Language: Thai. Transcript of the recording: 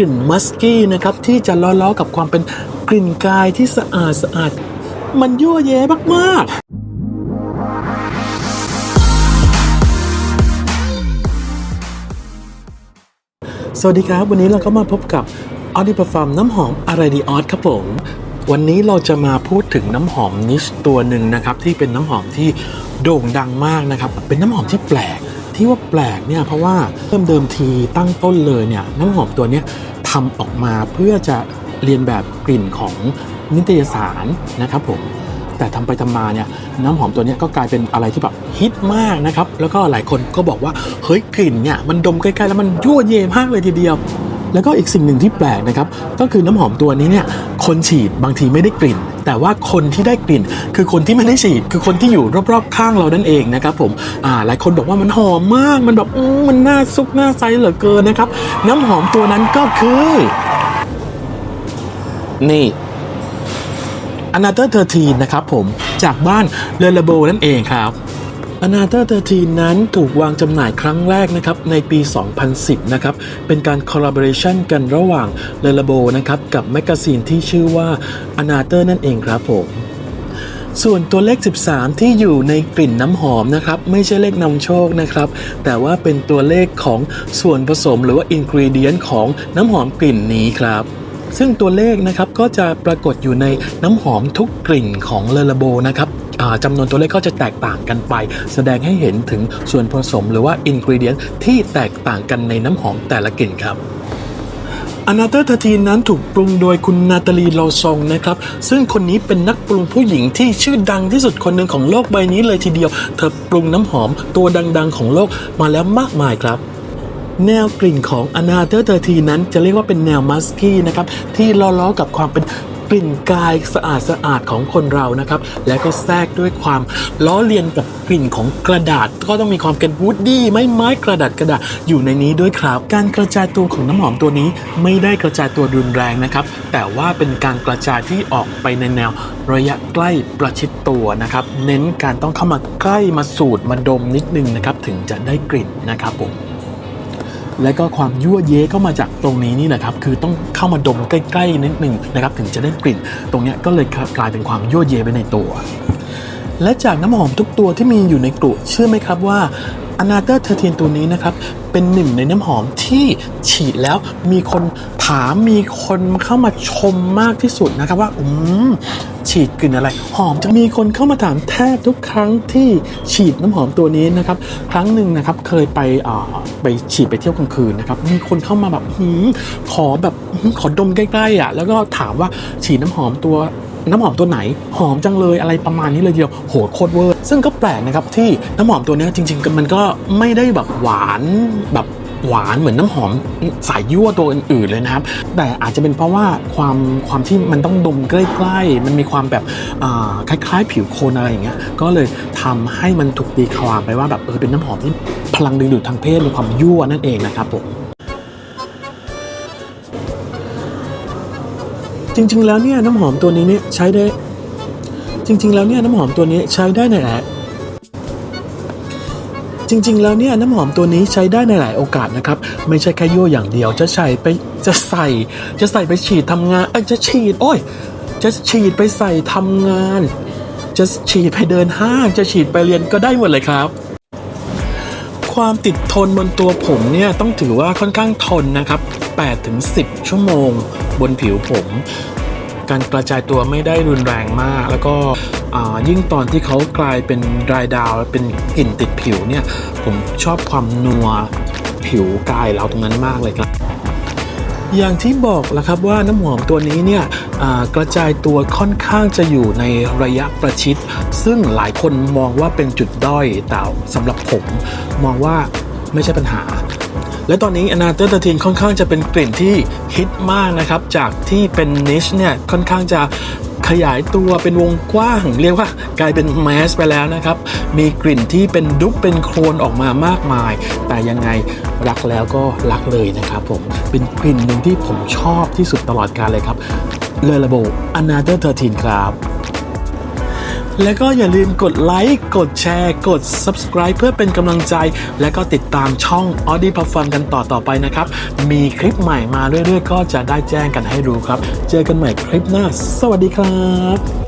กลิ่นมัสกี้นะครับที่จะล้อๆกับความเป็นกลิ่นกายที่สะอาดสะอาด มันยั่วเย้มากๆสวัสดีครับ วันนี้เราก็มาพบกับออดิปฟาร์มน้ำหอมอารดีออสครับผม วันนี้เราจะมาพูดถึงน้ำหอมนิชตัวหนึ่งนะครับ ที่เป็นน้ำหอมที่โด่งดังมากนะครับ เป็นน้ำหอมที่แปลก ที่ว่าแปลกเนี่ยเพราะว่าเริ่มเดิมทีตั้งต้นเลยเนี่ยน้ำหอมตัวนี้ทำออกมาเพื่อจะเรียนแบบกลิ่นของนิตยสารนะครับผมแต่ทำไปทำมาเนี่ยน้ำหอมตัวนี้ก็กลายเป็นอะไรที่แบบฮิตมากนะครับ แล้วก็หลายคนก็บอกว่าเฮ้ยกลิ่นเนี่ยมันดมใกล้ๆแล้วมันยั่วเยมากเลยทีเดียว แล้วก็อีกสิ่งหนึ่งที่แปลกนะครับ ก็คือน้ำหอมตัวนี้เนี่ยคนฉีดบางทีไม่ได้กลิ่น แต่ว่าคนที่ได้กลิ่น คือคนที่ไม่ได้ฉีด คือคนที่อยู่รอบๆข้างเรานั่นเองนะครับผมอ่าหลายคนบอกว่ามันหอมมาก มันแบบอืมมันน่าซุกน่าไซเหลือเกินนะครับ น้ำหอมตัวนั้นก็คือ นี่อนาเตอร์เทอร์ทีนะครับผมจากบ้านเลเลโบนั่นเองครับ อนาเตอร์เทอร์ทีนั้นถูกวางจำหน่ายครั้งแรกนะครับในปี 2010 นะครับ เป็นการคอลลาบอร์เรชันกันระหว่างเลเลโบนะครับกับแมกกาซีนที่ชื่อว่าอนาเตอร์นั่นเองครับผมส่วนตัวเลข 13 ที่อยู่ในกลิ่นน้ำหอมนะครับไม่ใช่เลขนำโชคนะครับ แต่ว่าเป็นตัวเลขของส่วนผสมหรือว่าอินกรีเดียนของน้ำหอมกลิ่นนี้ครับ ซึ่งตัวเลขนะครับก็จะปรากฏอยู่ในน้ำหอมทุกกลิ่นของเลลาโบนะครับจำนวนตัวเลขก็จะแตกต่างกันไป แสดงให้เห็นถึงส่วนผสมหรือว่าอินกรีเดียนที่แตกต่างกันในน้ำหอมแต่ละกลิ่นครับอนาเตอร์ทาทีนนั้นถูกปรุงโดยคุณนาตาลีลอซองนะครับ ซึ่งคนนี้เป็นนักปรุงผู้หญิงที่ชื่อดังที่สุดคนหนึ่งของโลกใบนี้เลยทีเดียว เธอปรุงน้ำหอมตัวดังๆของโลกมาแล้วมากมายครับ แนวกลิ่นของอนาเตอร์เทอร์ทีนั้นจะเรียกว่าเป็นแนวมัสกี้นะครับที่ล้อๆกับความเป็นกลิ่นกายสะอาดสะอาดของคนเรานะครับ และก็แทรกด้วยความล้อเลียนกับกลิ่นของกระดาษ ก็ต้องมีความเป็นวูดดี้ไม้ไม้กระดาษกระดาษอยู่ในนี้ด้วยครับ การกระจายตัวของน้ำหอมตัวนี้ไม่ได้กระจายตัวรุนแรงนะครับ แต่ว่าเป็นการกระจายที่ออกไปในแนวระยะใกล้ประชิดตัวนะครับ เน้นการต้องเข้ามาใกล้มาสูดมาดมนิดนึงนะครับ ถึงจะได้กลิ่นนะครับผม และก็ความยั่วเย้ก็มาจากตรงนี้นี่แหละครับคือต้องเข้ามาดมใกล้ๆนิดหนึ่งนะครับถึงจะได้กลิ่น ตรงนี้ก็เลยกลายเป็นความยั่วเย้ไปในตัว และจากน้ำหอมทุกตัวที่มีอยู่ในกลุ่มเชื่อไหมครับว่าอนาเตอร์เทอร์เทนตัวนี้นะครับ เป็นหนึ่งในน้ำหอมที่ฉีดแล้วมีคนถามมีคนเข้ามาชมมากที่สุดนะครับว่า อืม ฉีดกลิ่นอะไร หอมจะมีคนเข้ามาถามแทบทุกครั้งที่ฉีดน้ำหอมตัวนี้นะครับ ครั้งหนึ่งนะครับเคยไปอ่าไปฉีดไปเที่ยวกลางคืนนะครับ มีคนเข้ามาแบบหืมขอแบบขอดมใกล้ๆอะแล้วก็ถามว่าฉีดน้ำหอมตัวน้ำหอมตัวไหนหอมจังเลยอะไรประมาณนี้เลยเดียวโหโคตรเวอร์ ซึ่งก็แปลกนะครับที่น้ำหอมตัวนี้จริง ๆ มันก็ไม่ได้แบบหวานแบบ หวานเหมือนน้ำหอมสายยั่วตัวอื่นๆเลยนะครับ แต่อาจจะเป็นเพราะว่าความความที่มันต้องดมใกล้ๆ มันมีความแบบคล้ายๆ ผิวโคนอะไรอย่างเงี้ย ก็เลยทำให้มันถูกตีความไปว่าแบบเออเป็นน้ำหอมที่พลังดึงดูดทางเพศมีความยั่วนั่นเองนะครับผมจริงๆแล้วเนี่ยน้ำหอมตัวนี้เนี่ยใช้ได้ จริง ๆ แล้วเนี่ยน้ำหอมตัวนี้ใช้ได้ในหลาย จริง ๆ แล้วเนี่ยน้ำหอมตัวนี้ใช้ได้ในหลายโอกาสนะครับ ไม่ใช่แค่ยั่วอย่างเดียว จะใส่ไปจะใส่จะใส่ไปฉีดทำงานเอ้ยจะฉีด โอ้ย จะฉีดไปใส่ทำงาน จะฉีดไปเดินห้างจะฉีดไปเรียนก็ได้หมดเลยครับความติดทนบนตัวผมเนี่ยต้องถือว่าค่อนข้างทนนะครับ8ถึง10 ชั่วโมงบนผิวผม การกระจายตัวไม่ได้รุนแรงมาก แล้วก็ยิ่งตอนที่เขากลายเป็นรายดาวเป็นกลิ่นติดผิวเนี่ย ผมชอบความนัวผิวกายเราตรงนั้นมากเลยครับ อย่างที่บอกแล้วครับว่าน้ำหอมตัวนี้เนี่ยกระจายตัวค่อนข้างจะอยู่ในระยะประชิด ซึ่งหลายคนมองว่าเป็นจุดด้อยแต่สำหรับผมมองว่าไม่ใช่ปัญหา และตอนนี้อนาเตอร์ตทีนค่อนข้างจะเป็นกลิ่นที่ฮิตมากนะครับ จากที่เป็นนิชเนี่ยค่อนข้างจะขยายตัวเป็นวงกว้าง เรียกว่ากลายเป็นแมสไปแล้วนะครับ มีกลิ่นที่เป็นดุ๊กเป็นโครนออกมามากมาย แต่ยังไงรักแล้วก็รักเลยนะครับผมเป็นกลิ่นหนึ่งที่ผมชอบที่สุดตลอดกาลเลยครับเลอระโบอนาเตอร์เทอร์ทีนครับ แล้วก็อย่าลืมกดไลค์กดแชร์กด subscribe เพื่อเป็นกำลังใจ และก็ติดตามช่อง Audi Perform กันต่อต่อไปนะครับ มีคลิปใหม่มาเรื่อยๆ ก็จะได้แจ้งกันให้รู้ครับ เจอกันใหม่คลิปหน้า สวัสดีครับ